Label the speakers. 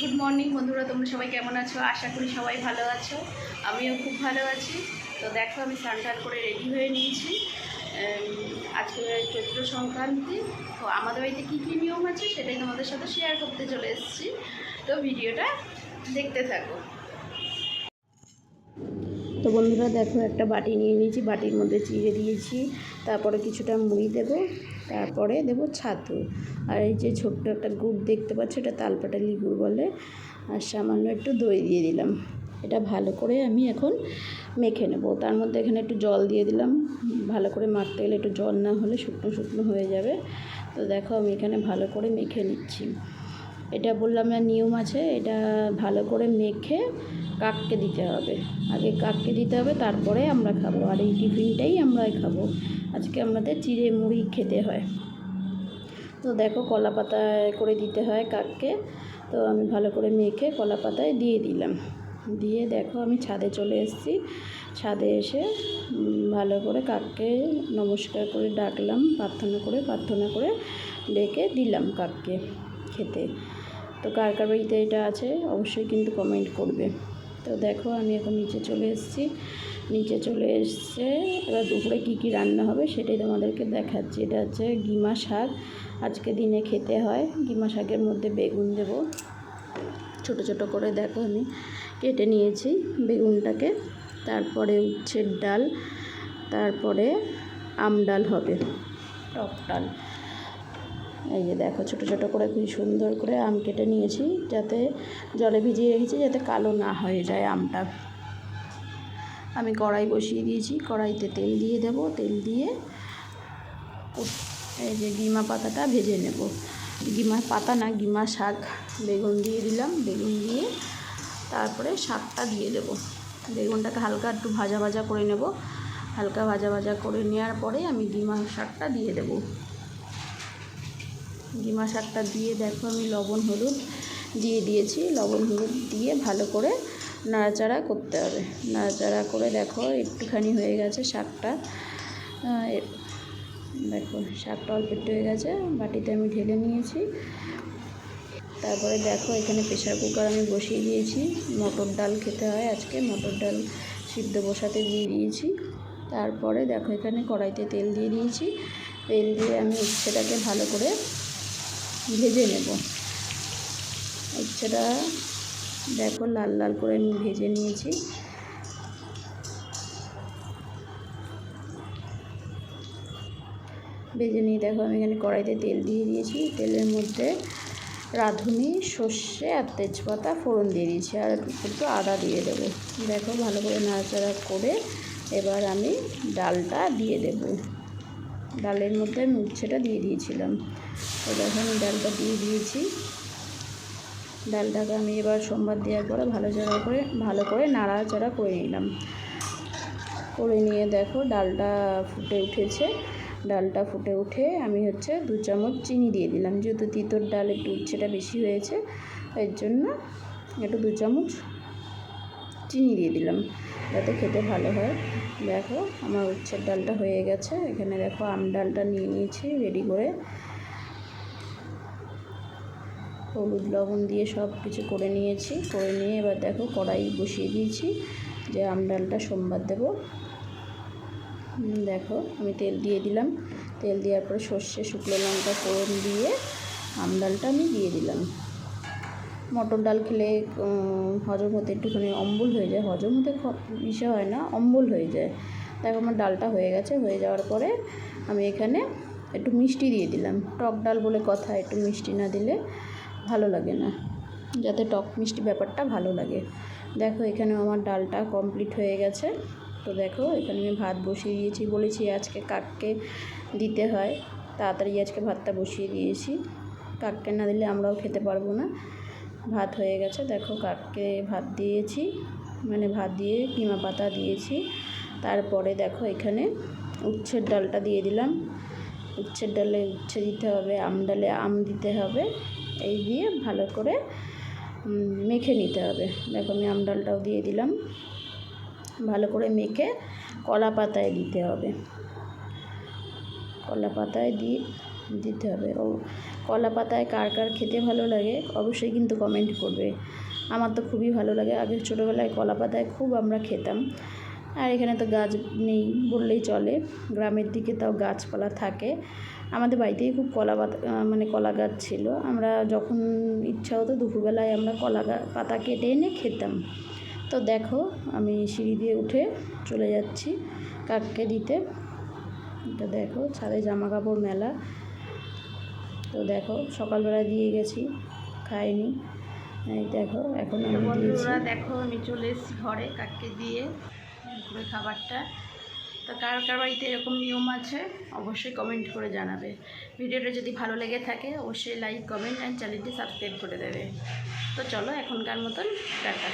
Speaker 1: Good morning বন্ধুরা, তোমরা সবাই কেমন আছো? আশা করি সবাই ভালো আছো। আমিও খুব ভালো আছি। তো দেখো, আমি স্নান করে রেডি হয়ে নিয়েছি। আজকে চৈত্র সংক্রান্তি। তো আমাদের বাড়িতে কী কী নিয়ম আছে সেটাই তোমাদের সাথে শেয়ার করতে চলে এসেছি। তো ভিডিওটা দেখতে থাকো। তো বন্ধুরা দেখো একটা বাটি নিয়ে নিয়েছি, বাটির মধ্যে চিড়ে দিয়েছি, তারপরে কিছুটা মুড়ি দেব, তারপরে দেব ছাতু। আর এই যে ছোট্ট একটা গুড় দেখতে পাচ্ছ, এটা তালপাটালি গুড় বলে, আর সামান্য একটু দই দিয়ে দিলাম। এটা ভালো করে আমি এখন মেখে নেব। তার মধ্যে এখানে একটু জল দিয়ে দিলাম। ভালো করে মাখতে গেলে একটু জল না হলে শুকনো শুকনো হয়ে যাবে। তো দেখো আমি এখানে ভালো করে মেখে নিচ্ছি। এটা বললাম না নিয়ম আছে, এটা ভালো করে মেখে কাককে দিতে হবে। আগে কাককে দিতে হবে, তারপরে আমরা খাব। আর এই টিফিনটাই আমরাই খাব। আজকে আমাদের চিড়ে মুড়ি খেতে হয়। তো দেখো কলা পাতায় করে দিতে হয় কাককে। তো আমি ভালো করে মেখে কলা পাতায় দিয়ে দিলাম। দিয়ে দেখো আমি ছাদে চলে এসেছি। ছাদে এসে ভালো করে কাককে নমস্কার করে ডাকলাম, প্রার্থনা করে প্রার্থনা করে ডেকে দিলাম কাককে খেতে। তো কার কার বাড়িতে এটা আছে, অবশ্যই কিন্তু কমেন্ট করবে। তো দেখো, আমি এখন নিচে চলে এসেছি। নিচে চলে এসছে, এবার দুপুরে কী কী রান্না হবে সেটাই তোমাদেরকে দেখাচ্ছি। এটা হচ্ছে গিমা শাক, আজকে দিনে খেতে হয়। গিমা শাকের মধ্যে বেগুন দেব। ছোট ছোট করে দেখো আমি কেটে নিয়েছি বেগুনটাকে। তারপরে উচ্ছের ডাল, তারপরে আম ডাল হবে, টক ডাল। এই যে দেখো, ছোট ছোট করে খুব সুন্দর করে আম কেটে নিয়েছি, যাতে জলে ভিজিয়ে রেখেছি, যাতে কালো না হয়ে যায় আমটা। আমি কড়াই বসিয়ে দিয়েছি, কড়াইতে তেল দিয়ে দেব, তেল দিয়ে এই যে গিমা পাতাটা ভেজে নেব। গিমা পাতা না, গিমা শাক, বেগুন দিয়ে দিলাম, বেগুন দিয়ে তারপরে শাকটা দিয়ে দেব। বেগুনটাকে হালকা একটু ভাজা ভাজা করে নেব। হালকা ভাজা ভাজা করে নেওয়ার পরে আমি গিমা শাকটা দিয়ে দেবো। ডিমা শাকটা দিয়ে দেখো আমি লবণ হলুদ দিয়ে দিয়েছি। লবণ হলুদ দিয়ে ভালো করে নাড়াচাড়া করতে হবে। নাড়াচাড়া করে দেখো একটুখানি হয়ে গেছে শাকটা। দেখো শাকটা অল্প একটু হয়ে গেছে, বাটিতে আমি ঢেলে নিয়েছি। তারপরে দেখো এখানে প্রেশার কুকার আমি বসিয়ে দিয়েছি। মটর ডাল খেতে হয় আজকে, মটর ডাল সিদ্ধ বসাতে দিয়ে দিয়েছি। তারপরে দেখো এখানে কড়াইতে তেল দিয়ে দিয়েছি। তেল দিয়ে আমি উচ্ছেটাকে ভালো করে ভেজে নেব। উচ্ছেটা দেখো লাল লাল করে আমি ভেজে নিয়েছি। ভেজে নিয়ে দেখো আমি এখানে কড়াইতে তেল দিয়ে দিয়েছি। তেলের মধ্যে রাঁধুনি, সর্ষে আর তেজপাতা ফোড়ন দিয়ে দিয়েছি আর একটু আদা দিয়ে দেবো। দেখো ভালো করে নাড়াচাড়া করে এবার আমি ডালটা দিয়ে দেবো। ডালের মধ্যে আমি উচ্ছেটা দিয়ে দিয়েছিলাম। তো দেখো আমি ডালটা দিয়ে দিয়েছি। ডালটাকে আমি এবার সোমবার দেওয়ার পরে ভালো চাড়া করে, ভালো করে নাড়াচাড়া করে নিলাম। করে নিয়ে দেখো ডালটা ফুটে উঠেছে। ডালটা ফুটে উঠে আমি হচ্ছে দু চামচ চিনি দিয়ে দিলাম। যেহেতু তিতর ডাল একটু উচ্ছেটা বেশি হয়েছে, এর জন্য একটু দু চামচ চিনি দিয়ে দিলাম যাতে খেতে ভালো হয়। দেখো আমার উচ্ছের ডালটা হয়ে গেছে। এখানে দেখো আম ডালটা নিয়ে নিয়েছি রেডি করে। হলুদ লবণ দিয়ে সব কিছু করে নিয়েছি। করে নিয়ে এবার দেখো কড়াই বসিয়ে দিয়েছি যে আম ডালটা সোমবার দেবো। দেখো আমি তেল দিয়ে দিলাম। তেল দেওয়ার পরে সর্ষে, শুকনো লঙ্কা, ফোড়ন দিয়ে আম ডালটা আমি দিয়ে দিলাম। মটর ডাল খেলে হজম হতে একটুখানি অম্বল হয়ে যায়। হজম হতে ইসে হয় না, অম্বল হয়ে যায়। দেখো আমার ডালটা হয়ে গেছে। হয়ে যাওয়ার পরে আমি এখানে একটু মিষ্টি দিয়ে দিলাম। টক ডাল বলে কথা, একটু মিষ্টি না দিলে ভালো লাগে না। যাতে টক মিষ্টি ব্যাপারটা ভালো লাগে। দেখো এখানে আমার ডালটা কমপ্লিট হয়ে গেছে। তো দেখো, এখানে আমি ভাত বসিয়ে দিয়েছি। বলেছি আজকে কাককে দিতে হয়। তাড়াতাড়ি আজকে ভাতটা বসিয়ে দিয়েছি। কাককে না দিলে আমরাও খেতে পারব না। ভাত হয়ে গেছে। দেখো, কাককে ভাত দিয়েছি। মানে ভাত দিয়ে কিমা পাতা দিয়েছি। তারপরে দেখো, এখানে উচ্ছের ডালটা দিয়ে দিলাম। উচ্ছের ডালে উচ্ছে দিতে হবে, আম ডালে আম দিতে হবে। এই দিয়ে ভালো করে মেখে নিতে হবে। দেখো আমি আম ডালটাও দিয়ে দিলাম। ভালো করে মেখে কলা পাতায় দিতে হবে। কলা পাতায় দিয়ে দিতে হবে। ও, কলা পাতায় কার কার খেতে ভালো লাগে অবশ্যই কিন্তু কমেন্ট করবে। আমার তো খুবই ভালো লাগে। আগে ছোটোবেলায় কলা পাতায় খুব আমরা খেতাম। আর এখানে তো গাছ নেই বললেই চলে। গ্রামের দিকে তাও গাছপালা থাকে। আমাদের বাড়িতেই খুব কলা পাতা মানে কলা গাছ ছিল। আমরা যখন ইচ্ছা হতো দুপুরবেলায় আমরা কলা পাতা কেটে এনে খেতাম। তো দেখো আমি সিঁড়ি দিয়ে উঠে চলে যাচ্ছি কাককে দিতে। এটা দেখো ছাদে জামা কাপড় মেলা। তো দেখো সকালবেলা দিয়ে গেছি খাইনি। এই দেখো এখন
Speaker 2: দেখো আমি চলে এসেছি ঘরে কাককে দিয়ে। দুপুরে খাবারটা। তো কার কার বাড়িতে এরকম নিয়ম আছে, অবশ্যই কমেন্ট করে জানাবে। ভিডিওটা যদি ভালো লেগে থাকে, অবশ্যই লাইক কমেন্ট অ্যান্ড চ্যানেলটি সাবস্ক্রাইব করে দেবে। তো চলো এখনকার মতন টাটা।